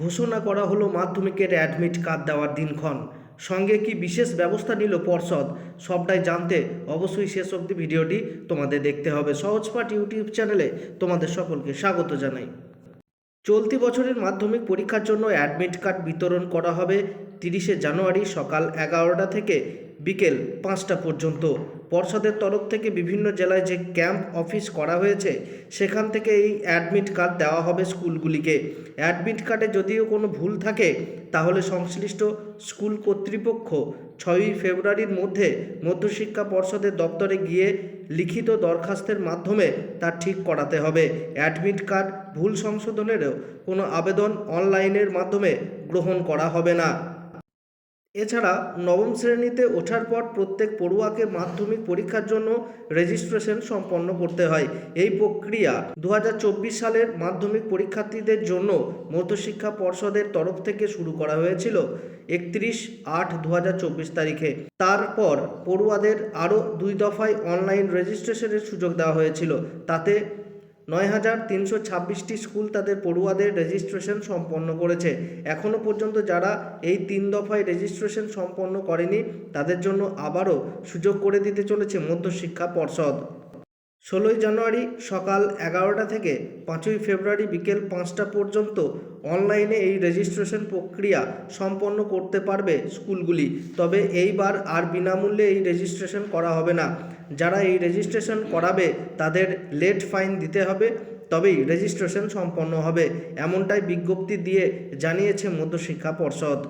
ঘোষণা করা হলো মাধ্যমিকের অ্যাডমিট কার্ড দেওয়ার দিনক্ষণ। সঙ্গে কি বিশেষ ব্যবস্থা নিল পর্ষদ? সবটাই জানতে অবশ্যই শেষ অবধি ভিডিওটি তোমাদের দেখতে হবে। সহজপাঠ ইউটিউব চ্যানেলে তোমাদের সকলকে স্বাগত জানাই। চলতি বছরের মাধ্যমিক পরীক্ষার জন্য অ্যাডমিট কার্ড বিতরণ করা হবে তিরিশে জানুয়ারি সকাল এগারোটা থেকে বিকেল পাঁচটা পর্যন্ত। পর্ষদের তরফ থেকে বিভিন্ন জেলায় যে ক্যাম্প অফিস করা হয়েছে, সেখান থেকে এই অ্যাডমিট কার্ড দেওয়া হবে স্কুলগুলিকে। অ্যাডমিট কার্ডে যদিও কোনো ভুল থাকে, তাহলে সংশ্লিষ্ট স্কুল কর্তৃপক্ষ ছয়ই ফেব্রুয়ারির মধ্যে মধ্যশিক্ষা পর্ষদের দপ্তরে গিয়ে লিখিত দরখাস্তের মাধ্যমে তা ঠিক করাতে হবে। অ্যাডমিট কার্ড ভুল সংশোধনেরও কোনো আবেদন অনলাইনের মাধ্যমে গ্রহণ করা হবে না। এছাড়া নবম শ্রেণীতে ওঠার পর প্রত্যেক পড়ুয়াকে মাধ্যমিক পরীক্ষার জন্য রেজিস্ট্রেশন সম্পন্ন করতে হয়। এই প্রক্রিয়া দু হাজার চব্বিশ সালের মাধ্যমিক পরীক্ষার্থীদের জন্য মধ্যশিক্ষা পর্ষদের তরফ থেকে শুরু করা হয়েছিল একত্রিশ আট দু তারিখে। তারপর পড়ুয়াদের আরও দুই দফায় অনলাইন রেজিস্ট্রেশনের সুযোগ দেওয়া হয়েছিল। তাতে নয় হাজার তিনশো ছাব্বিশটি স্কুল তাদের পড়ুয়াদের রেজিস্ট্রেশন সম্পন্ন করেছে। এখনও পর্যন্ত যারা এই তিন দফায় রেজিস্ট্রেশন সম্পন্ন করেনি, তাদের জন্য আবারও সুযোগ করে দিতে চলেছে মধ্যশিক্ষা পর্ষদ। ষোলোই জানুয়ারি সকাল এগারোটা থেকে পাঁচই ফেব্রুয়ারি বিকেল পাঁচটা পর্যন্ত অনলাইনে এই রেজিস্ট্রেশন প্রক্রিয়া সম্পন্ন করতে পারবে স্কুলগুলি। তবে এইবার আর বিনামূল্যে এই রেজিস্ট্রেশন করা হবে না। যারা এই রেজিস্ট্রেশন করাবে, তাদের লেট ফাইন দিতে হবে, তবেই রেজিস্ট্রেশন সম্পন্ন হবে, এমনটাই বিজ্ঞপ্তি দিয়ে জানিয়েছে মধ্যশিক্ষা পর্ষদ।